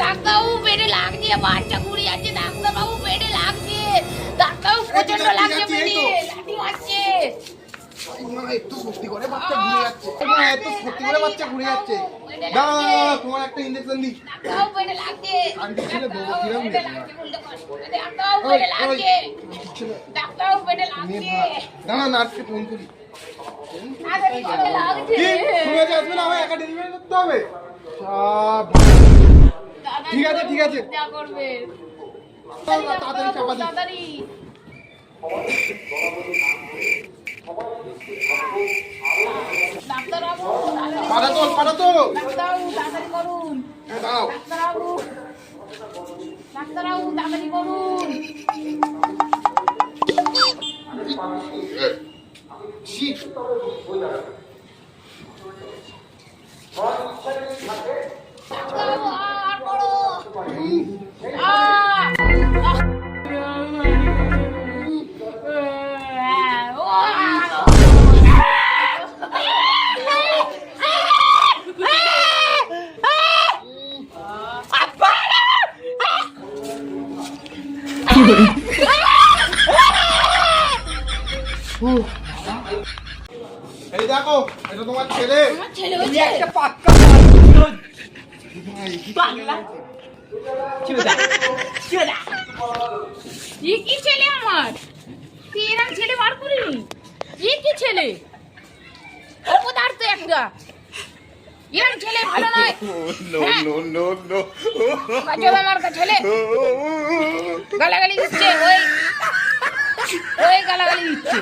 ডাক্তারবাবু পেটে লাগছে বাচ্চা ঘুরে যাচ্ছে ডাক্তারবাবু পেটে লাগছে ডাক্তারবাবু প্রচণ্ড লাগছে তো। লাঠি মারছে করে বাচ্চা ঘুরে যাচ্ছে করে বাচ্চা ঘুরে যাচ্ছে দাঁড়া তোমার একটা দিই আন্টি ছেলে কিরম। দাঁড়া নার্সকে ফোন করি কি আসবে না একা ডেলিভারি করতে হবে ঠিক আছে, ঠিক আছে। যা করবে। তাড়াতাড়ি করুন। ডাক্তারবাবু ডাক্তারবাবু তাড়াতাড়ি করুন। এই দেখো এটা তোমার ছেলে। আমার ছেলে হয়েছে ই কি ছেলে আমার? বার করিনি ই কি ছেলে? অপদার্থ একটা। এরম ছেলে ভালো নয়। হ্যাঁ? বাচ্চা আমার ছেলে। গালাগালি দিচ্ছে ওই। ওই গালাগালি দিচ্ছে।